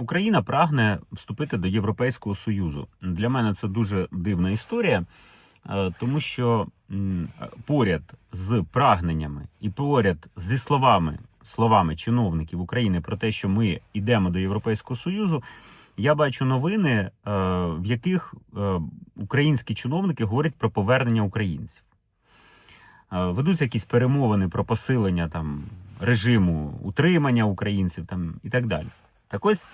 Україна прагне вступити до Європейського Союзу. Для мене це дуже дивна історія, е, тому що поряд з прагненнями і поряд зі словами, словами чиновників України про те, що ми йдемо до Європейського Союзу, я бачу новини, е, в яких е, українські чиновники говорять про повернення українців. Ведуться якісь перемовини про посилення там режиму утримання українців там і так далі. Так ось,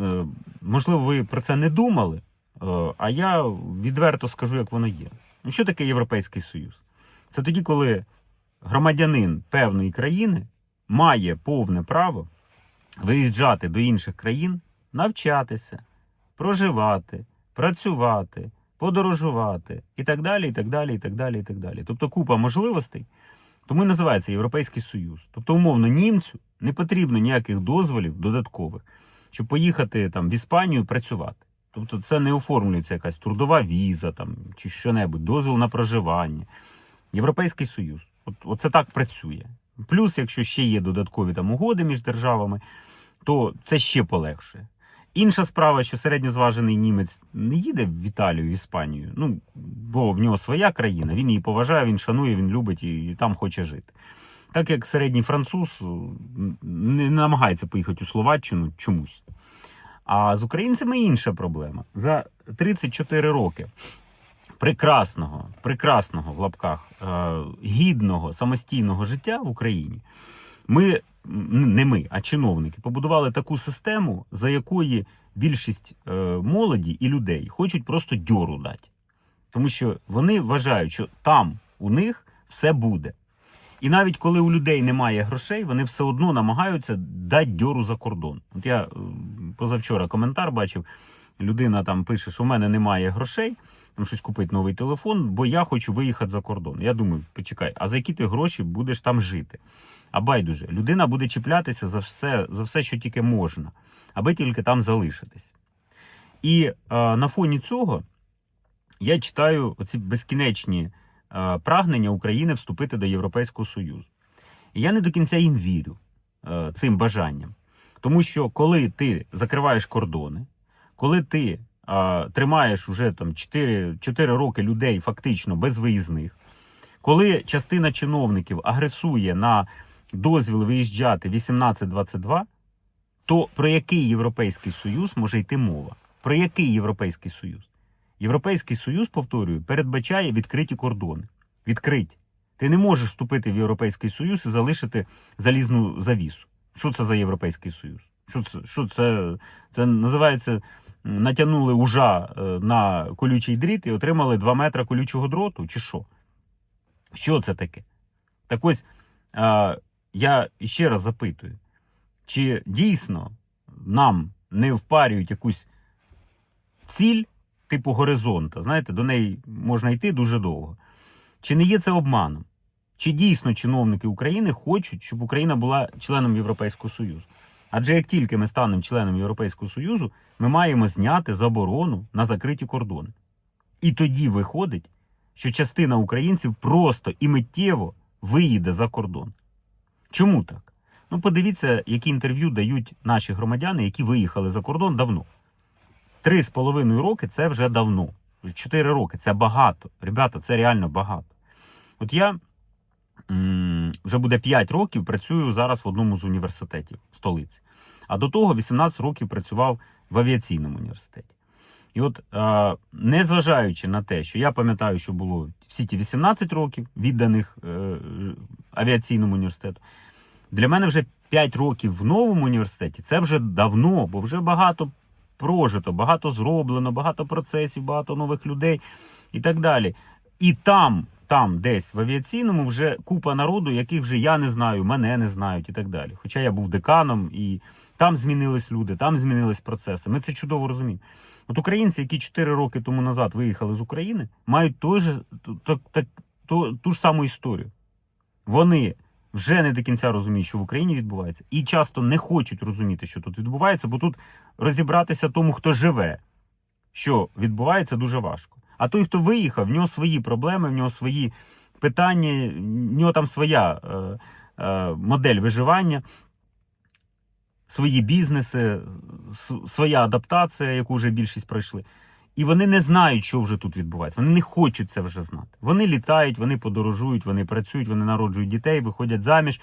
е, можливо, ви про це не думали, е, а я відверто скажу, як воно є. Ну, що таке Європейський Союз? Це тоді, коли громадянин певної країни має повне право виїжджати до інших країн, навчатися, проживати, працювати, подорожувати і так далі, і так далі, і так далі, і так далі. Тобто купа можливостей. Тому і називається Європейський Союз. Тобто, умовно, німцю не потрібно ніяких дозволів додаткових, щоб поїхати там в Іспанію працювати. Тобто, це не оформлюється якась трудова віза там чи що-небудь, дозвіл на проживання. Європейський Союз. От, оце так працює. Плюс, якщо ще є додаткові там угоди між державами, то це ще полегшує. Інша справа, що середньозважений німець не їде в Італію, в Іспанію. Ну, бо в нього своя країна, він її поважає, він шанує, він любить і, і там хоче жити. Так як середній француз не намагається поїхати у Словаччину чомусь. А з українцями інша проблема. За 34 роки прекрасного, прекрасного в лапках, е, гідного самостійного життя в Україні ми не ми, а чиновники побудували таку систему, за якої більшість е, молоді і людей хочуть просто дьору дати. Тому що вони вважають, що там у них все буде. І навіть коли у людей немає грошей, вони все одно намагаються дати дьору за кордон. От я е, позавчора коментар бачив, людина там пише, що в мене немає грошей, там щось купити новий телефон, бо я хочу виїхати за кордон. Я думаю, почекай, а за які ти гроші будеш там жити? А байдуже, людина буде чіплятися за все, за все, що тільки можна, аби тільки там залишитись. І е, на фоні цього я читаю оці безкінечні прагнення України вступити до Європейського Союзу. І я не до кінця їм вірю е, цим бажанням. Тому що коли ти закриваєш кордони, коли ти е, тримаєш уже там 4, 4 роки людей фактично без виїзних, коли частина чиновників агресує на дозвіл виїжджати 18-22, то про який Європейський Союз може йти мова? Про який Європейський Союз? Європейський Союз, повторюю, передбачає відкриті кордони. Відкриті. Ти не можеш вступити в Європейський Союз і залишити залізну завісу. Що це за Європейський Союз? Що це? Що це? Це називається натягнули ужа е, на колючий дріт і отримали 2 метри колючого дроту, чи що? Що це таке? Так ось я ще раз запитую, чи дійсно нам не впарюють якусь ціль типу горизонта, знаєте, до неї можна йти дуже довго. Чи не є це обманом? Чи дійсно чиновники України хочуть, щоб Україна була членом Європейського Союзу? Адже як тільки ми станемо членом Європейського Союзу, ми маємо зняти заборону на закриті кордони. І тоді виходить, що частина українців просто і миттєво виїде за кордон. Чому так? Ну, подивіться, які інтерв'ю дають наші громадяни, які виїхали за кордон давно. Три з половиною роки це вже давно. Чотири роки це багато. Ребята, це реально багато. От я вже буде 5 років працюю зараз в одному з університетів столиці. А до того 18 років працював в авіаційному університеті. І от, е, незважаючи на те, що я пам'ятаю, що було всі ті 18 років відданих е, авіаційному університету, для мене вже 5 років в новому університеті це вже давно, бо вже багато прожито, багато зроблено, багато процесів, багато нових людей і так далі. І там, там, десь в авіаційному, вже купа народу, яких вже я не знаю, мене не знають і так далі. Хоча я був деканом, і там змінились люди, там змінились процеси. Ми це чудово розуміємо. От українці, які 4 роки тому назад виїхали з України, мають той же, ту, ту, ту, ту ж саму історію. Вони вже не до кінця розуміють, що в Україні відбувається, і часто не хочуть розуміти, що тут відбувається, бо тут розібратися тому, хто живе, що відбувається, дуже важко. А той, хто виїхав, в нього свої проблеми, в нього свої питання, в нього там своя е, е, модель виживання, свої бізнеси, своя адаптація, яку вже більшість пройшли. І вони не знають, що вже тут відбувається. Вони не хочуть це вже знати. Вони літають, вони подорожують, вони працюють, вони народжують дітей, виходять заміж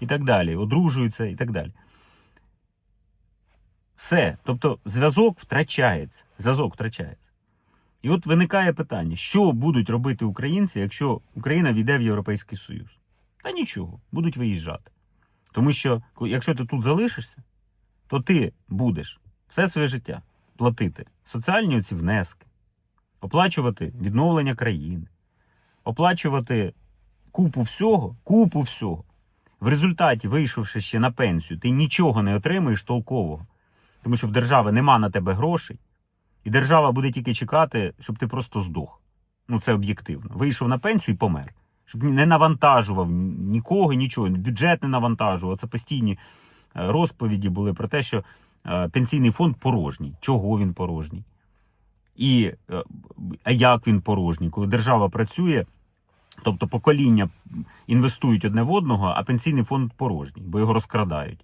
і так далі, одружуються і так далі. Все. Тобто зв'язок втрачається. Зв'язок втрачається. І от виникає питання: що будуть робити українці, якщо Україна війде в Європейський Союз? Та нічого, будуть виїжджати. Тому що якщо ти тут залишишся, то ти будеш все своє життя платити соціальні оці внески, оплачувати відновлення країни, оплачувати купу всього, купу всього. В результаті, вийшовши ще на пенсію, ти нічого не отримуєш толкового. Тому що в держави нема на тебе грошей, і держава буде тільки чекати, щоб ти просто здох. Ну, це об'єктивно. Вийшов на пенсію і помер. Щоб не навантажував нікого, нічого, бюджет не навантажував. Це постійні е, розповіді були про те, що пенсійний фонд порожній. Чого він порожній? І е, а як він порожній? Коли держава працює, тобто покоління інвестують одне в одного, а пенсійний фонд порожній, бо його розкрадають.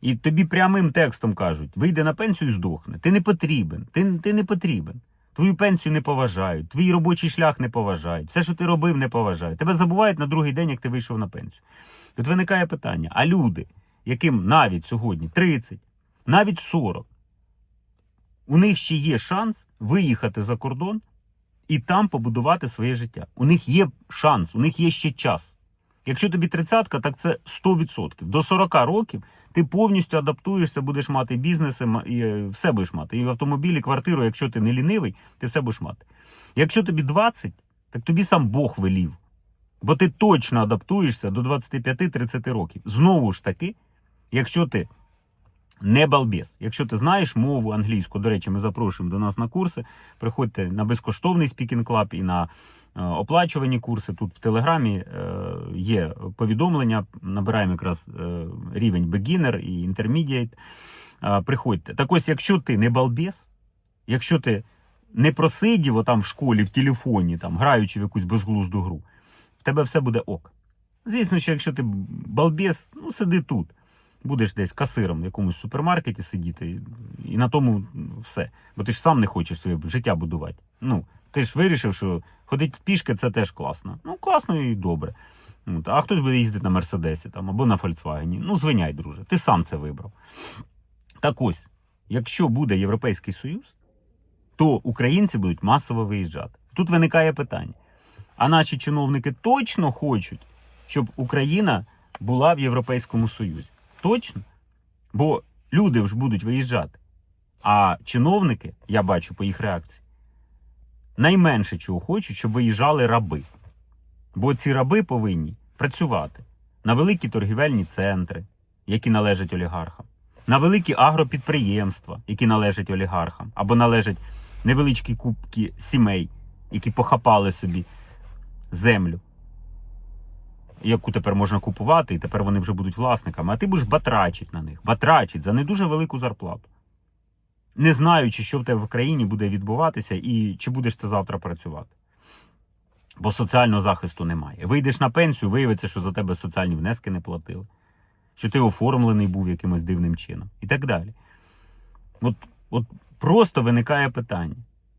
І тобі прямим текстом кажуть: вийде на пенсію і здохне. Ти не потрібен, ти, ти не потрібен. Твою пенсію не поважають, твій робочий шлях не поважають, все, що ти робив, не поважають. Тебе забувають на другий день, як ти вийшов на пенсію. Тут виникає питання: а люди, яким навіть сьогодні 30, навіть 40, у них ще є шанс виїхати за кордон і там побудувати своє життя. У них є шанс, у них є ще час. Якщо тобі тридцятка, так це 100%. До 40 років ти повністю адаптуєшся, будеш мати бізнес і е, все будеш мати. І автомобіль, і квартиру, якщо ти не лінивий, ти все будеш мати. Якщо тобі 20, так тобі сам Бог велів. Бо ти точно адаптуєшся до 25-30 років. Знову ж таки, якщо ти не балбес, якщо ти знаєш мову англійську, до речі, ми запрошуємо до нас на курси. Приходьте на безкоштовний Speaking Club і на е, оплачувані курси. Тут в Телеграмі е, є повідомлення. Набираємо якраз е, рівень beginner і intermediate. Приходьте. Так ось, якщо ти не балбес, якщо ти не просидів отам в школі в телефоні, там, граючи в якусь безглузду гру, в тебе все буде ок. Звісно, що якщо ти балбес, ну сиди тут. Будеш десь касиром в якомусь супермаркеті сидіти, і- на тому все. Бо ти ж сам не хочеш своє життя будувати. Ну, ти ж вирішив, що ходити пішки це теж класно. Ну, класно і добре. От, А хтось буде їздити на Мерседесі там, або на Фольксвагені. Ну, звиняй, друже, ти сам це вибрав. Так ось, якщо буде Європейський Союз, то українці будуть масово виїжджати. Тут виникає питання: а наші чиновники точно хочуть, щоб Україна була в Європейському Союзі? Точно? Бо люди ж будуть виїжджати. А чиновники, я бачу по їх реакції, найменше чого хочуть, щоб виїжджали раби. Бо ці раби повинні працювати на великі торгівельні центри, які належать олігархам, на великі агропідприємства, які належать олігархам, або належать невеличкі кубки сімей, які похапали собі землю, яку тепер можна купувати, і тепер вони вже будуть власниками, а ти будеш батрачить на них, батрачить за не дуже велику зарплату. Не знаючи, що в тебе в країні буде відбуватися і чи будеш ти завтра працювати. Бо соціального захисту немає. Вийдеш на пенсію, виявиться, що за тебе соціальні внески не платили, що ти оформлений був якимось дивним чином і так далі. От, от просто виникає питання: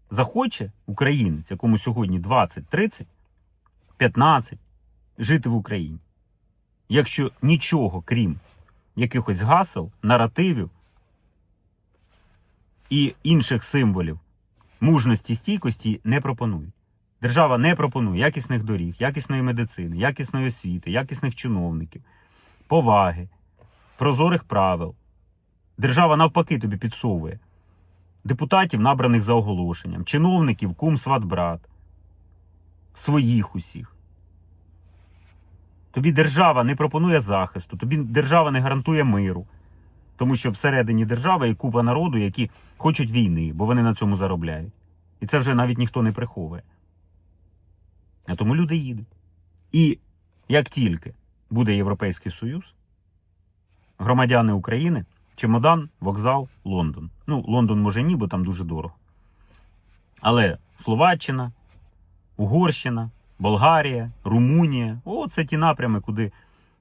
захоче українець, якому сьогодні 20, 30, 15, жити в Україні, якщо нічого, крім якихось гасел, наративів і інших символів мужності, стійкості не пропонують. Держава не пропонує якісних доріг, якісної медицини, якісної освіти, якісних чиновників, поваги, прозорих правил. Держава навпаки тобі підсовує депутатів, набраних за оголошенням, чиновників, кум, сват, брат, своїх усіх. Тобі держава не пропонує захисту, тобі держава не гарантує миру. Тому що всередині держави є купа народу, які хочуть війни, бо вони на цьому заробляють. І це вже навіть ніхто не приховує. А тому люди їдуть. І як тільки буде Європейський Союз, громадяни України, чемодан, вокзал, Лондон. Ну, Лондон може ні, бо там дуже дорого. Але Словаччина, Угорщина, Болгарія, Румунія о, це ті напрями, куди,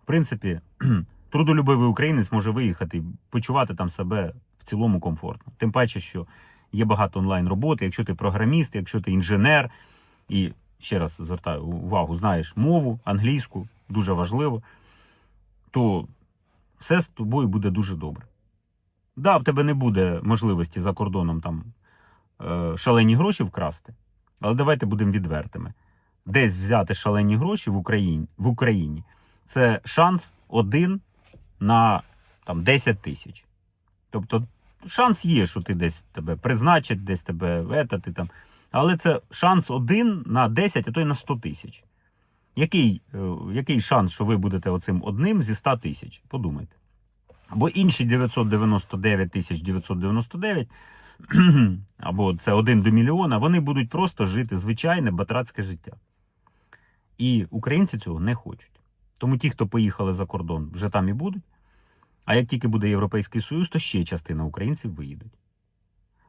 в принципі, трудолюбивий українець може виїхати і почувати там себе в цілому комфортно. Тим паче, що є багато онлайн роботи. Якщо ти програміст, якщо ти інженер, і ще раз звертаю увагу, знаєш мову англійську, дуже важливо, то все з тобою буде дуже добре. Да, в тебе не буде можливості за кордоном там е, шалені гроші вкрасти, але давайте будемо відвертими. Десь взяти шалені гроші в Україні, в Україні це шанс один на там, 10 тисяч. Тобто шанс є, що ти десь тебе призначать, десь тебе ета, ти там. Але це шанс один на 10, а то й на 100 тисяч. Який, е, який шанс, що ви будете оцим одним зі 100 тисяч? Подумайте. Або інші 999 тисяч 999, або це один до мільйона, вони будуть просто жити звичайне батрацьке життя. І українці цього не хочуть. Тому ті, хто поїхали за кордон, вже там і будуть. А як тільки буде Європейський Союз, то ще частина українців виїдуть.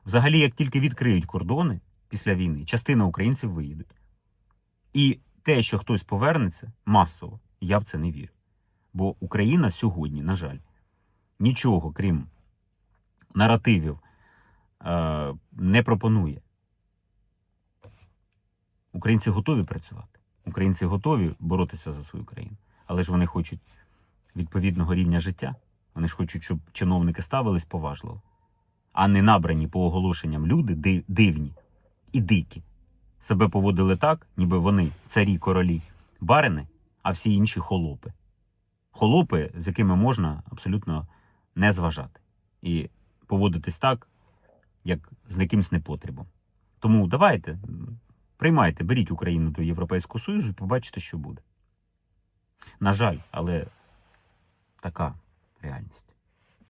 Взагалі, як тільки відкриють кордони після війни, частина українців виїдуть. І те, що хтось повернеться масово, я в це не вірю. Бо Україна сьогодні, на жаль, нічого, крім наративів, е, не пропонує. Українці готові працювати. Українці готові боротися за свою країну. Але ж вони хочуть відповідного рівня життя. Вони ж хочуть, щоб чиновники ставились поважливо, а не набрані по оголошенням люди дивні і дикі. Себе поводили так, ніби вони царі, королі, барини, а всі інші холопи. Холопи, з якими можна абсолютно не зважати. І поводитись так, як з якимсь непотребом. Тому давайте, приймайте, беріть Україну до Європейського Союзу і побачите, що буде. На жаль, але така реальність.